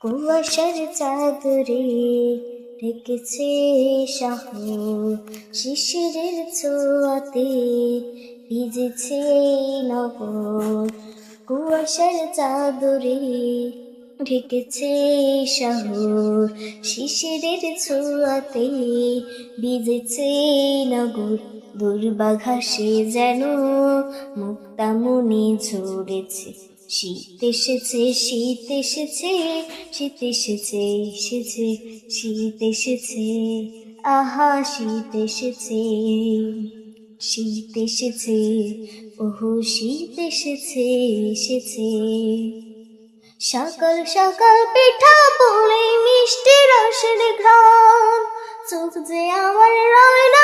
কুয়াশার চাদরে ঢেকেছে শহর শিশিরের ছোঁয়াতে ভিজেছে নগর। কুয়াশার চাদরে ঢেকেছে শহর শিশিরের ছোঁয়াতে ভিজেছে নগর। দুর্বাঘাসে যেন মুক্তামুনি ঝরেছে। শীত এসেছে শীত এসেছে শীত এসেছে এসেছে, শীত এসেছে, আহা, শীত এসেছে শীত এসেছে, ওহো, শীত এসেছে এসেছে। সকাল সকাল পিঠা পুলি মিষ্টি রসের ঘ্রাণ, চোখ যে আমার রয়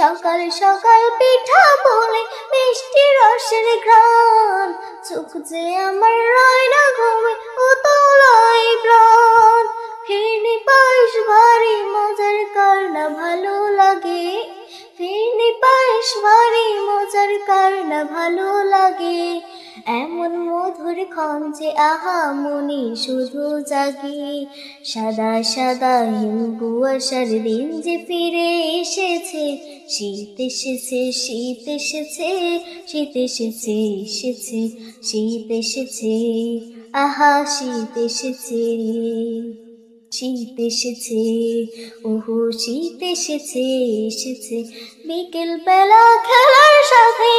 সকাল সকাল পিঠা বলে মিষ্টি রসের ঘ্রাণ। চোখ যে আমার রয় না ঘুমে উতলায় প্রাণ ফিরনি পাশ ভারী মজার কার না ভালো লাগে? ফিরনি পাশ ভারী মজার কার না ভালো লাগে? এমন মধুর ক্ষণ যে আহা মনি শুধু জাগে। সাদা সাদা হিম কুয়াশার দিন যে ফিরে এসেছে। শীত এসেছে শীত এসেছে শীত এসেছে এসেছে, শীত এসেছে। আহা, শীত এসেছে শীত এসেছে, ওহো, শীত এসেছে এসেছে। বিকেল বেলা খেলার সাথে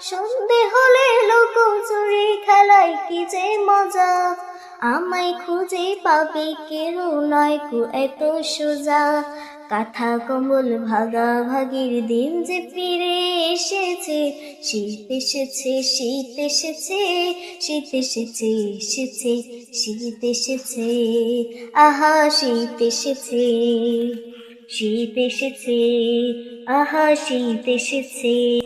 সন্ধে হলে লোক চুরি খেলায় কি যে মজা? আমায় খুঁজে পাবে কেউ নয় কু এত সোজা। কাঁথা কম্বল ভাগাভাগির দিন যে ফিরে এসেছে, শীত এসেছে শীত এসেছে শীত এসেছে এসেছে, শীত এসেছে। আহা, শীত এসেছে শীত এসেছে, আহা, শীত এসেছে।